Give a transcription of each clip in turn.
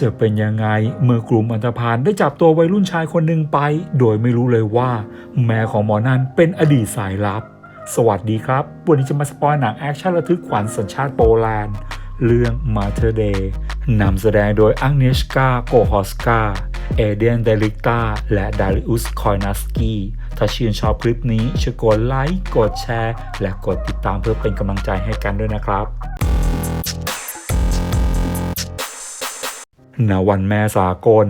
จะเป็นยังไงเมื่อกลุ่มอันธพาลได้จับตัววัยรุ่นชายคนหนึ่งไป โดยไม่รู้เลยว่า แม่ของหมอนั้นเป็นอดีตสายลับ สวัสดีครับ วันนี้จะมาสปอยหนังแอคชั่นระทึกขวัญสัญชาติโปแลนด์ เรื่อง Mater Day นำแสดงโดยอังเนชกาโกฮอสกาเอเดียนเดลิกตาและดาริอุสคอยนัสกีถ้าชื่นชอบคลิปนี้ช่วยกดไลค์ กดแชร์ และกดติดตามเพื่อเป็นกำลังใจให้กันด้วยนะครับ ณวันแม่สากล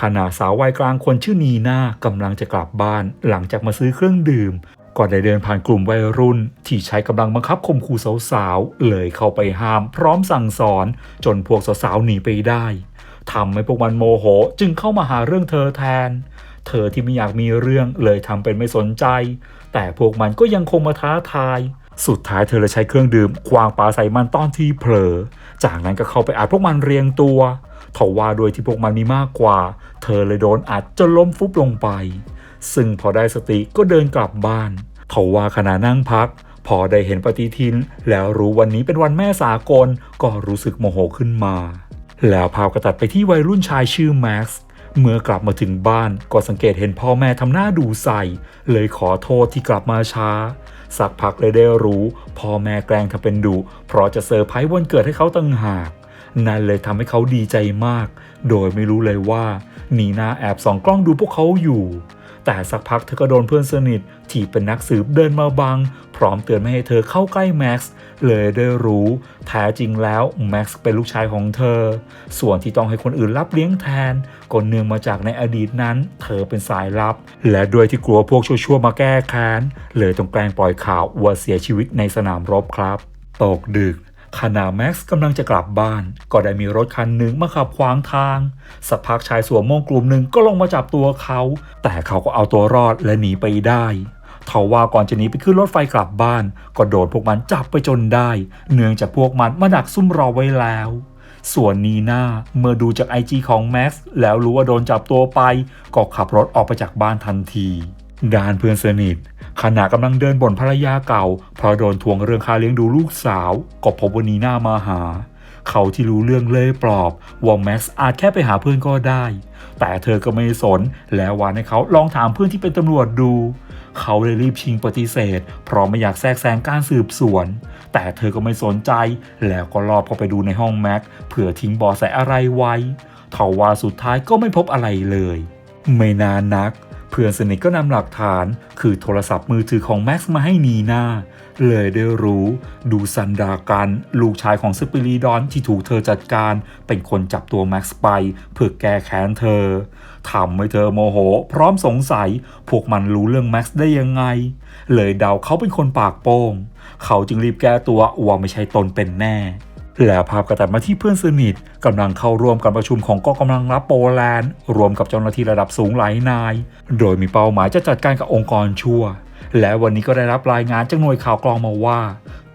ขณะสาววัยกลางคนชื่อนีนากำลังจะกลับบ้าน หลังจากมาซื้อเครื่องดื่มก็ได้เดินผ่านกลุ่มวัยรุ่น ที่ใช้กำลังบังคับข่มขู่สาวๆ เลยเข้าไปห้าม พร้อมสั่งสอน จนพวกสาวๆหนีไปได้ทำให้พวกมันโมโหจึงเข้ามาหาเรื่องเธอแทน เธอที่ไม่อยากมีเรื่องเลยทำเป็นไม่สนใจ แต่พวกมันก็ยังคงมาท้าทาย สุดท้ายเธอเลยใช้เครื่องดื่มควางปาใส่มันตอนที่เผลอ จากนั้นก็เข้าไปอัดพวกมันเรียงตัว ทว่าโดยที่พวกมันมีมากกว่า เธอเลยโดนอัดจนล้มฟุบลงไป ซึ่งพอได้สติก็เดินกลับบ้านทว่าขณะนั่งพัก พอได้เห็นปฏิทิน แล้วรู้วันนี้เป็นวันแม่สากลก็รู้สึกโมโหขึ้นมา แล้วภาพก็ตัดไปที่วัยรุ่นชายชื่อแม็กซ์เมื่อกลับมาถึงบ้านก็สังเกตเห็นพ่อแม่ทำหน้าดูใส่ เลยขอโทษที่กลับมาช้า สักพักเลยได้รู้ พ่อแม่แกล้งทำเป็นดุเพราะจะเซอร์ไพรส์วันเกิดให้เขาตั้งหาก นั่นเลยทำให้เขาดีใจมาก โดยไม่รู้เลยว่านีนาแอบส่องกล้องดูพวกเขาอยู่ แต่สักพักเธอก็โดนเพื่อนสนิท ที่เป็นนักสืบเดินมาบัง พร้อมเตือนไม่ให้เธอเข้าใกล้แม็กซ์เลยได้รู้ แท้จริงแล้วแม็กซ์เป็นลูกชายของเธอ ส่วนที่ต้องให้คนอื่นรับเลี้ยงแทนก็เนื่องมาจากในอดีตนั้น เธอเป็นสายลับ และด้วยที่กลัวพวกชั่วๆมาแก้แค้นเลยต้องแกล้งปล่อยข่าวว่าเสียชีวิตในสนามรบครับ ตกดึก ขณะแม็กซ์กำลังจะกลับบ้าน ก็ได้มีรถคันหนึ่งมาขับขวางทาง สักพักชายสวมโม่งกลุ่มหนึ่งก็ลงมาจับตัวเขา แต่เขาก็เอาตัวรอดและหนีไปได้ทว่าก่อนจะหนีไปขึ้นรถไฟกลับบ้าน ก็โดนพวกมันจับไปจนได้ เนื่องจากพวกมันมาดักซุ่มรอไว้แล้ว ส่วนนีน่าเมื่อดูจากไอจีของแม็กซ์แล้วรู้ว่าโดนจับตัวไป ก็ขับรถออกไปจากบ้านทันที ด้านเพื่อนสนิทขณะกำลังเดินบ่นภรรยาเก่าเพราะโดนทวงเรื่องค่าเลี้ยงดูลูกสาว ก็พบว่านีน่ามาหา เขาที่รู้เรื่องเลยปลอบว่าแม็กซ์อาจแค่ไปหาเพื่อนก็ได้ แต่เธอก็ไม่สน แล้ววานให้เขาลองถามเพื่อนที่เป็นตำรวจดู เขาเลยรีบชิงปฏิเสธ เพราะไม่อยากแทรกแซงการสืบสวน แต่เธอก็ไม่สนใจ แล้วก็รอบเข้าไปดูในห้องแม็กเผื่อทิ้งบอแสอะไรไว้ทว่าสุดท้ายก็ไม่พบอะไรเลย ไม่นานนัก เพื่อนสนิทก็นำหลักฐานคือโทรศัพท์มือถือของแม็กซ์มาให้นีนาเลยได้รู้ดูซันดากัน ลูกชายของสปิริดอนที่ถูกเธอจัดการเป็นคนจับตัวแม็กซ์ไปเพื่อแก้แค้นเธอทำให้เธอโมโห พร้อมสงสัย พวกมันรู้เรื่องแม็กซ์ได้ยังไง เลยเดาเขาเป็นคนปากโป้ง เขาจึงรีบแก้ตัวว่าไม่ใช่ตนเป็นแน่ แล้วภาพกระตัดมาที่เพื่อนสนิทกำลังเข้าร่วมการประชุมของกองกำลังรับโปแลนด์ รวมกับเจ้าหน้าที่ระดับสูงหลายนาย โดยมีเป้าหมายจะจัดการกับองค์กรชั่ว และวันนี้ก็ได้รับรายงานจากหน่วยข่าวกรองมาว่า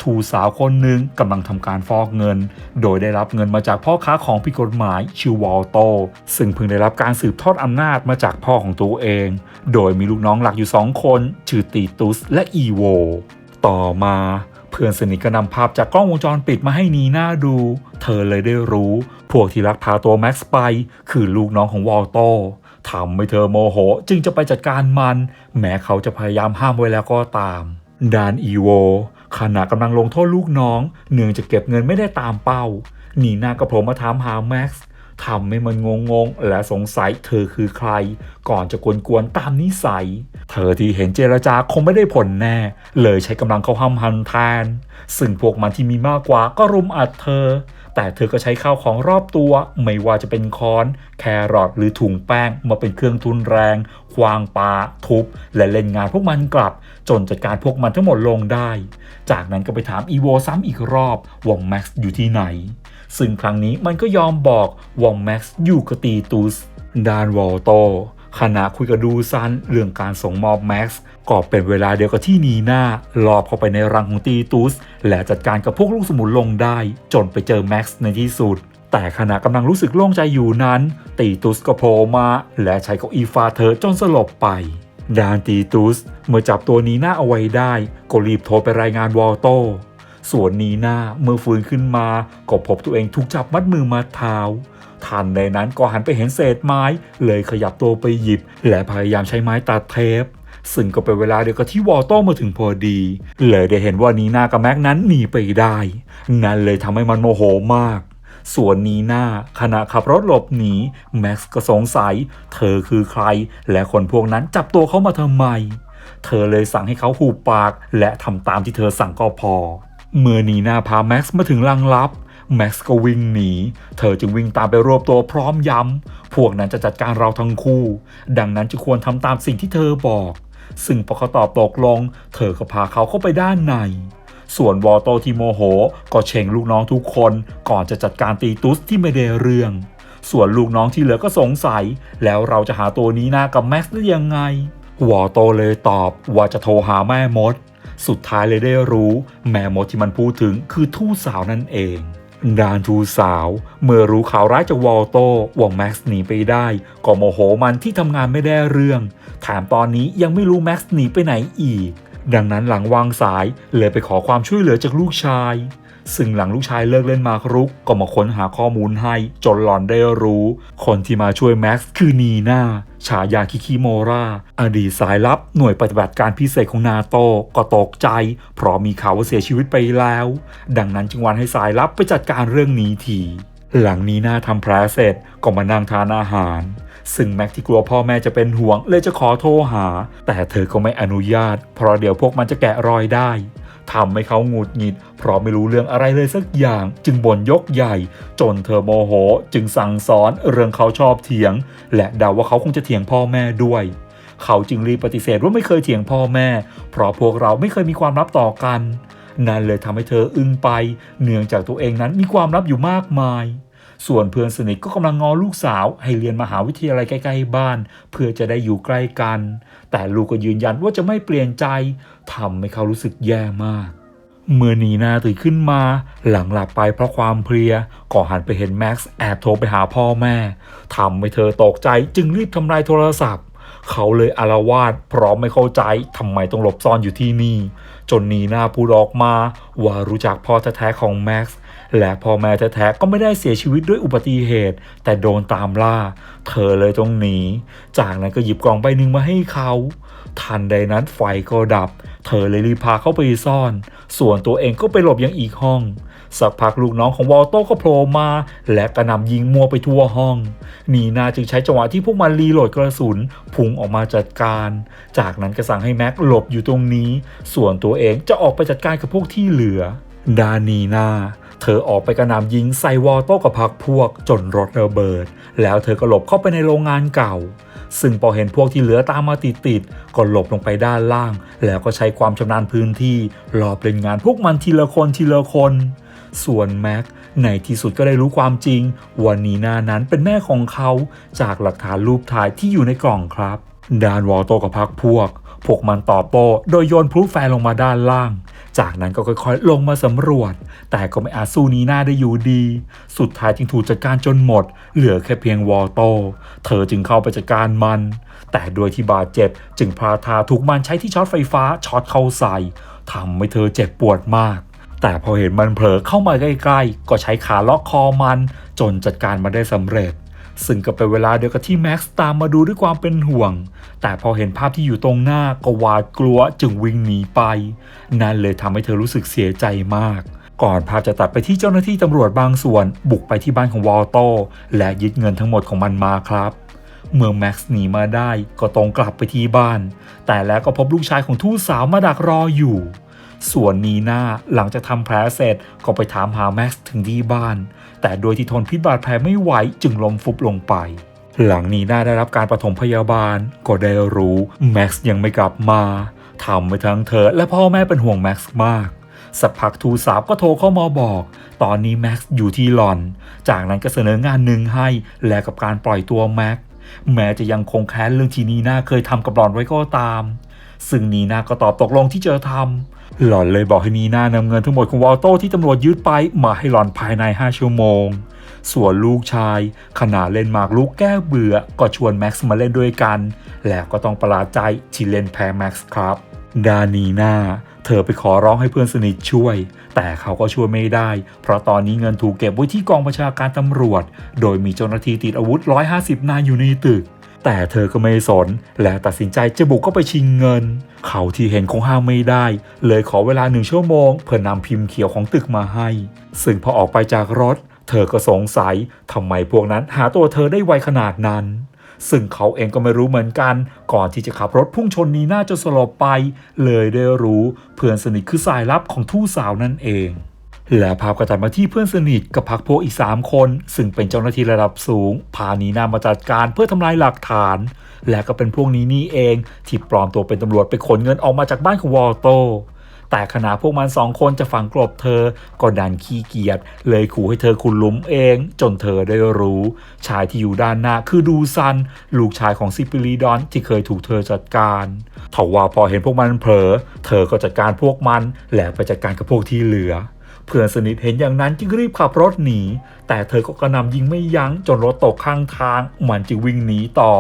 ทูสาวคนหนึ่งกำลังทำการฟอกเงิน โดยได้รับเงินมาจากพ่อค้าของผิดกฎหมายชื่อวอลโต ซึ่งเพิ่งได้รับการสืบทอดอำนาจมาจากพ่อของตัวเอง โดยมีลูกน้องหลักอยู่สองคน ชื่อตีตุสและอีโว ต่อมา เพื่อนสนิทก็นำภาพจากกล้องวงจรปิดมาให้นีน่าดู เธอเลยได้รู้ พวกที่ลักพาตัวแม็กซ์ไป คือลูกน้องของวอลโตทำให้เธอโมโหจึงจะไปจัดการมัน แม้เขาจะพยายามห้ามไว้แล้วก็ตามดานอีโวขณะกำลังลงโทษลูกน้อง เนื่องจากเก็บเงินไม่ได้ตามเป้านีน่าก็โผล่มาถามหาแม็กซ์ ทำให้มันงงงๆ และสงสัยเธอคือใคร ก่อนจะกวนๆตามนิสัย เธอที่เห็นเจรจาคงไม่ได้ผลแน่ เลยใช้กำลังเข้าห้ามหันแทน ซึ่งพวกมันที่มีมากกว่าก็รุมอัดเธอ แต่เธอก็ใช้ข้าวของรอบตัว ไม่ว่าจะเป็นค้อน แครอทหรือถุงแป้งมาเป็นเครื่องทุนแรงควางปาทุบ และเล่นงานพวกมันกลับ จนจัดการพวกมันทั้งหมดลงได้ จากนั้นก็ไปถามอีโวซ้ำอีกรอบว่าแม็กซ์อยู่ที่ไหน ซึ่งครั้งนี้มันก็ยอมบอกว่าแม็กซ์อยู่กับตีตุสดานวอลโตขณะคุยกับดูซันเรื่องการส่งมอบแม็กซ์ก็เป็นเวลาเดียวกับที่นีน่ารอบเข้าไปในรังของตีตุสและจัดการกับพวกลูกสมุนลงได้ จนไปเจอแม็กซ์ในที่สุด แต่ขณะกำลังรู้สึกโล่งใจอยู่นั้น ตีตุสก็โผล่มา และใช้เก้าอี้ฟาเธอจนสลบไปดานตีตุสเมื่อจับตัวนีน่าเอาไว้ได้ก็รีบโทรไปรายงานวอลโต ส่วนนีนาเมื่อฟื้นขึ้นมา ก็พบตัวเองถูกจับมัดมือมัดเท้าทันในนั้นก็หันไปเห็นเศษไม้ เลยขยับตัวไปหยิบ และพยายามใช้ไม้ตัดเทป ซึ่งก็เป็นเวลาเดียวกับที่วอลโต้มาถึงพอดี เลยได้เห็นว่านีนากับแม็กนั้นหนีไปได้ นั่นเลยทำให้มันโมโหมาก ส่วนนีนาขณะขับรถหลบหนีแม็กซ์ก็สงสัย เธอคือใคร และคนพวกนั้นจับตัวเขามาทำไม เธอเลยสั่งให้เขาหูปาก และทำตามที่เธอสั่งก็พอ เมื่อนีนาพาแม็กซ์มาถึงลังลับ แม็กซ์ก็วิ่งหนี เธอจึงวิ่งตามไปรวบตัวพร้อมย้ำ พวกนั้นจะจัดการเราทั้งคู่ ดังนั้นจึงควรทำตามสิ่งที่เธอบอก ซึ่งพอเขาตอบตกลง เธอก็พาเขาเข้าไปด้านใน ส่วนวอลโตที่โมโห ก็เชงลูกน้องทุกคนก่อนจะจัดการตีตุสที่ไม่ได้เรื่อง ส่วนลูกน้องที่เหลือก็สงสัย แล้วเราจะหาตัวนี้หน้ากับแม็กซ์ได้ยังไงวอลโตเลยตอบว่าจะโทรหาแม่มด สุดท้ายเลยได้รู้ แม่มดที่มันพูดถึงคือทูตสาวนั่นเองดานทูสาว เมื่อรู้ข่าวร้ายจากวอลโตว่าแม็กซ์หนีไปได้ ก็โมโหมันที่ทำงานไม่ได้เรื่องแถมตอนนี้ยังไม่รู้แม็กซ์หนีไปไหนอีก ดังนั้นหลังวางสายเลยไปขอความช่วยเหลือจากลูกชาย ซึ่งหลังลูกชายเลิกเล่นมากรุก ก็มาค้นหาข้อมูลให้ จนหลอนได้รู้ คนที่มาช่วยแม็กซ์คือนีน่า ฉายาคิคิโมราอดีตสายลับหน่วยปฏิบัติการพิเศษของนาโตก็ตกใจ เพราะมีข่าวว่าเสียชีวิตไปแล้ว ดังนั้นจึงวันให้สายลับไปจัดการเรื่องนี้ที หลังนี้นาทำแผลเสร็จก็มานั่งทานอาหาร ซึ่งแม็กที่กลัวพ่อแม่จะเป็นห่วงเลยจะขอโทรหา แต่เธอก็ไม่อนุญาต เพราะเดี๋ยวพวกมันจะแกะรอยได้ ทำให้เขาหงุดหงิด เพราะไม่รู้เรื่องอะไรเลยสักอย่าง จึงบ่นยกใหญ่ จนเธอโมโห จึงสั่งสอนเรื่องเขาชอบเถียง และเดาว่าเขาคงจะเถียงพ่อแม่ด้วย เขาจึงรีบปฏิเสธว่าไม่เคยเถียงพ่อแม่ เพราะพวกเราไม่เคยมีความลับต่อกัน นั่นเลยทำให้เธออึ้งไป เนื่องจากตัวเองนั้นมีความลับอยู่มากมาย ส่วนเพื่อนสนิทก็กำลังงอลูกสาวให้เรียนมหาวิทยาลัยใกล้ๆบ้าน เพื่อจะได้อยู่ใกล้กัน แต่ลูกก็ยืนยันว่าจะไม่เปลี่ยนใจทำให้เขารู้สึกแย่มาก เมื่อนีนาตื่นขึ้นมา หลังหลับไปเพราะความเพลียก็หันไปเห็นแม็กซ์แอบโทรไปหาพ่อแม่ทำให้เธอตกใจจึงรีบทำลายโทรศัพท์เขาเลยอารวาสพราะไม่เข้าใจทำไมต้องหลบซ่อนอยู่ที่นี่ จนนีนาพูดออกมาว่ารู้จักพ่อแท้ๆของแม็กซ์ และพ่อแม่แท้ๆก็ไม่ได้เสียชีวิตด้วยอุบัติเหตุ แต่โดนตามล่า เธอเลยต้องหนี จากนั้นก็หยิบกล่องใบหนึ่งมาให้เขา ทันใดนั้นไฟก็ดับ เธอเลยรีบพาเข้าไปซ่อน ส่วนตัวเองก็ไปหลบยังอีกห้อง สักพักลูกน้องของวอลโต้ก็โผล่มา และกระหน่ำยิงมัวไปทั่วห้องนีนาจึงใช้จังหวะที่พวกมันรีโหลดกระสุนพุ่งออกมาจัดการ จากนั้นก็สั่งให้แม็กหลบอยู่ตรงนี้ ส่วนตัวเองจะออกไปจัดการกับพวกที่เหลือ ดานีนา เธอออกไปกระหน่ำยิงใส่วอลโต้กับพักพวกจนรถระเบิด แล้วเธอก็หลบเข้าไปในโรงงานเก่า ซึ่งพอเห็นพวกที่เหลือตามมาติดๆก็หลบลงไปด้านล่าง แล้วก็ใช้ความชำนาญพื้นที่รอบเล่นงานพวกมันทีละคนทีละคน ส่วนแม็กในที่สุดก็ได้รู้ความจริงว่านีนานั้นเป็นแม่ของเขาจากหลักฐานรูปถ่ายที่อยู่ในกล่องครับดานวอลโตกับพักพวกพวกมันตอบโต้โดยโยนพลุแฟร์ลงมาด้านล่าง จากนั้นก็ค่อยๆ ลงมาสำรวจ แต่ก็ไม่อาจสู้นีนาได้อยู่ดี สุดท้ายจึงถูกจัดการจนหมด เหลือแค่เพียงวอลโต เธอจึงเข้าไปจัดการมัน แต่โดยที่บาดเจ็บจึงพาทาถูกมันใช้ที่ช็อตไฟฟ้าช็อตเข้าใส่ทำให้เธอเจ็บปวดมาก แต่พอเห็นมันเผลอเข้ามาใกล้ๆ ก็ใช้ขาล็อกคอมัน จนจัดการมาได้สำเร็จ ซึ่งก็เป็นเวลาเดียวกับที่แม็กซ์ตามมาดูด้วยความเป็นห่วง แต่พอเห็นภาพที่อยู่ตรงหน้าก็หวาดกลัวจึงวิ่งหนีไป นั่นเลยทำให้เธอรู้สึกเสียใจมาก ก่อนภาพจะตัดไปที่เจ้าหน้าที่ตำรวจบางส่วน บุกไปที่บ้านของวอลโตและยึดเงินทั้งหมดของมันมาครับเมื่อแม็กซ์หนีมาได้ก็ตรงกลับไปที่บ้าน แต่แล้วก็พบลูกชายของทูตสาวมาดักรออยู่ ส่วนนีน่าหลังจากทำแผลเสร็จก็ไปถามหาแม็กซ์ถึงที่บ้าน แต่โดยที่ทนพิษบาดแผลไม่ไหวจึงล้มฟุบลงไป หลังนีน่าได้รับการปฐมพยาบาล ก็ได้รู้แม็กซ์ยังไม่กลับมาทำให้ทั้งเธอ และพ่อแม่เป็นห่วงแม็กซ์มากสักพักทูสาวก็โทรเข้ามาบอก ตอนนี้แม็กซ์อยู่ที่ลอน จากนั้นก็เสนองานหนึ่งให้ แลกกับการปล่อยตัวแม็กซ์แม้จะยังคงแค้นเรื่องที่นีน่าเคยทำกับหลอนไว้ก็ตาม ซึ่งนีน่าก็ตอบตกลงที่จะทำหล่อนเลยบอกให้นีน่านำเงินทั้งหมดของวอลโต้ที่ตำรวจยึดไปมาให้หล่อนภายใน 5 ชั่วโมง ส่วนลูกชาย ขณะเล่นหมากลูกแก้เบื่อ ก็ชวนแม็กซ์มาเล่นด้วยกัน แล้วก็ต้องประหลาดใจที่เล่นแพ้แม็กซ์ครับดานีนาเธอไปขอร้องให้เพื่อนสนิทช่วย แต่เขาก็ช่วยไม่ได้ เพราะตอนนี้เงินถูกเก็บไว้ที่กองบัญชาการตำรวจ โดยมีเจ้าหน้าที่ติดอาวุธ 150 นายอยู่ในตึก แต่เธอก็ไม่สน และตัดสินใจจะบุกเข้าไปชิงเงิน เขาที่เห็นคงห้ามไม่ได้ เลยขอเวลาหนึ่งชั่วโมง เพื่อนำพิมพ์เขียวของตึกมาให้ ซึ่งพอออกไปจากรถ เธอก็สงสัยทำไมพวกนั้นหาตัวเธอได้ไวขนาดนั้น ซึ่งเขาเองก็ไม่รู้เหมือนกัน ก่อนที่จะขับรถพุ่งชนนีน่าจนสลบไป เลยได้รู้เพื่อนสนิทคือสายลับของทู่สาวนั่นเอง และภาพก็ตัดมาที่เพื่อนสนิทกับพักพวกอีก 3 คน ซึ่งเป็นเจ้าหน้าที่ระดับสูง พานีนามาจัดการเพื่อทำลายหลักฐาน และก็เป็นพวกนี้นี่เอง ที่ปลอมตัวเป็นตำรวจไปขนเงินออกมาจากบ้านของวอลโต แต่ขณะพวกมันสองคนจะฝังกลบเธอ ก็ดันขี้เกียจเลยขู่ให้เธอขุดหลุมเอง จนเธอได้รู้ ชายที่อยู่ด้านหน้าคือดูซัน ลูกชายของซิปิลีดอนที่เคยถูกเธอจัดการทว่าพอเห็นพวกมันเผลอ เธอก็จัดการพวกมัน และไปจัดการกับพวกที่เหลือ เพื่อนสนิทเห็นอย่างนั้นจึงรีบขับรถหนี แต่เธอก็กระนำยิงไม่ยั้งจนรถตกข้างทาง มันจึงวิ่งหนีต่อ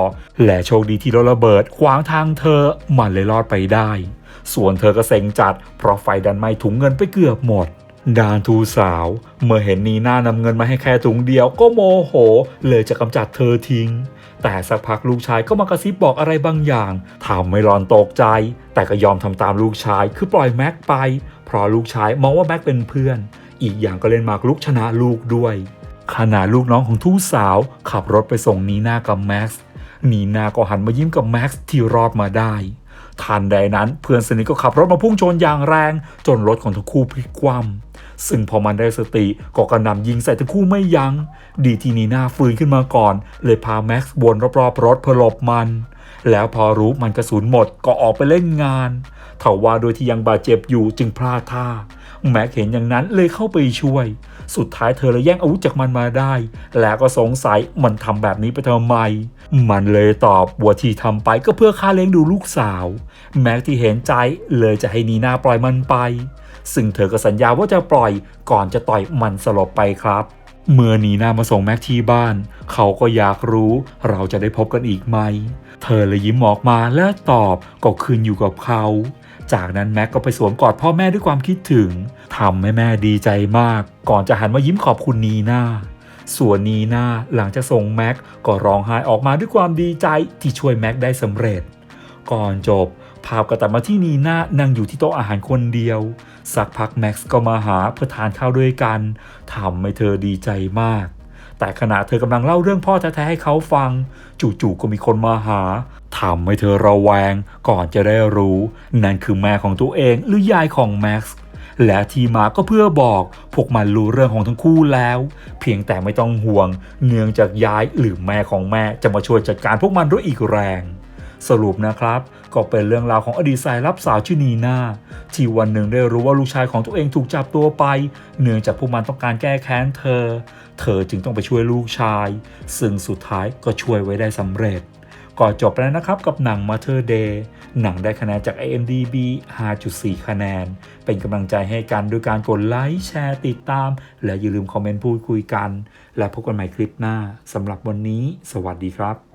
และโชคดีที่รถระเบิดขวางทางเธอ มันเลยรอดไปได้ ส่วนเธอก็เซ็งจัด เพราะไฟดันไหม้ถุงเงินไปเกือบหมด ดานทูสาว เมื่อเห็นนีน่านำเงินมาให้แค่ถุงเดียวก็โมโห เลยจะกำจัดเธอทิ้ง แต่สักพักลูกชายก็มากระซิบบอกอะไรบางอย่างทำให้รอนตกใจ แต่ก็ยอมทำตามลูกชายคือปล่อยแม็กไป เพราะลูกชายมองว่าแม็กเป็นเพื่อน อีกอย่างก็เล่นหมากลุกชนะลูกด้วยขณะลูกน้องของทูสาว ขับรถไปส่งนีน่ากับแม็กซ์นีน่าก็หันมายิ้มกับแม็กซ์ที่รอดมาได้ ทันใดนั้นเพื่อนสนิทก็ขับรถมาพุ่งชนอย่างแรง จนรถของทั้งคู่พลิกคว่ำซึ่งพอมันได้สติก็กระหนำยิงใส่ทั้งคู่ไม่ยัง้ง ดีที่นีน่าฟื้นขึ้นมาก่อน เลยพาแม็กซ์วนรอบๆรถเพื่อหลบมัน แล้วพอรู้มันกระสุนหมดก็ออกไปเล่นงานเถาว่าโดยที่ยังบาดเจ็บอยู่จึงพลาดท่า แม็กเห็นอย่างนั้นเลยเข้าไปช่วย สุดท้ายเธอเลยแย่งอาวุธจากมันมาได้ แล้วก็สงสัยมันทำแบบนี้ไปทำไม มันเลยตอบว่าที่ทำไปก็เพื่อค่าเลี้ยงดูลูกสาว แม็กที่เห็นใจเลยจะให้นีนาปล่อยมันไป ซึ่งเธอก็สัญญาว่าจะปล่อยก่อนจะต่อยมันสลบไปครับเมื่อนีนามาส่งแม็กที่บ้าน เขาก็อยากรู้เราจะได้พบกันอีกไหม เธอเลยยิ้มออกมาและตอบก็คืนอยู่กับเขา จากนั้นแม็กก็ไปสวมกอดพ่อแม่ด้วยความคิดถึงทำให้แม่ดีใจมาก ก่อนจะหันมายิ้มขอบคุณนีนาส่วนนีนาหลังจากส่งแม็กก็ร้องไห้ออกมาด้วยความดีใจที่ช่วยแม็กได้สำเร็จ ก่อนจบ ภาพก็ตัดมาที่นีนานั่งอยู่ที่โต๊ะอาหารคนเดียว สักพักแม็กซ์ก็มาหาเพื่อทานข้าวด้วยกันทำให้เธอดีใจมาก แต่ขณะเธอกำลังเล่าเรื่องพ่อแท้ๆให้เขาฟัง จู่ๆก็มีคนมาหาทำให้เธอระแวงก่อนจะได้รู้ นั่นคือแม่ของตัวเองหรือยายของแม็กซ์และทีมาก็เพื่อบอก พวกมันรู้เรื่องของทั้งคู่แล้ว เพียงแต่ไม่ต้องห่วง เนื่องจากยายหรือแม่ของแม่จะมาช่วยจัดการพวกมันด้วยอีกแรง สรุปนะครับ ก็เป็นเรื่องราวของอดีตสายลับสาวชื่อนีนาที่วันหนึ่งได้รู้ว่าลูกชายของตัวเองถูกจับตัวไป เนื่องจากพวกมันต้องการแก้แค้นเธอ เธอจึงต้องไปช่วยลูกชาย ซึ่งสุดท้ายก็ช่วยไว้ได้สำเร็จก็จบแล้วนะครับกับหนัง Mother Day หนังได้คะแนนจาก IMDb 5.4 คะแนน เป็นกำลังใจให้กันด้วยการกดไลค์แชร์ติดตาม และอย่าลืมคอมเมนต์พูดคุยกัน และพบกันใหม่คลิปหน้าสำหรับวันนี้ สวัสดีครับ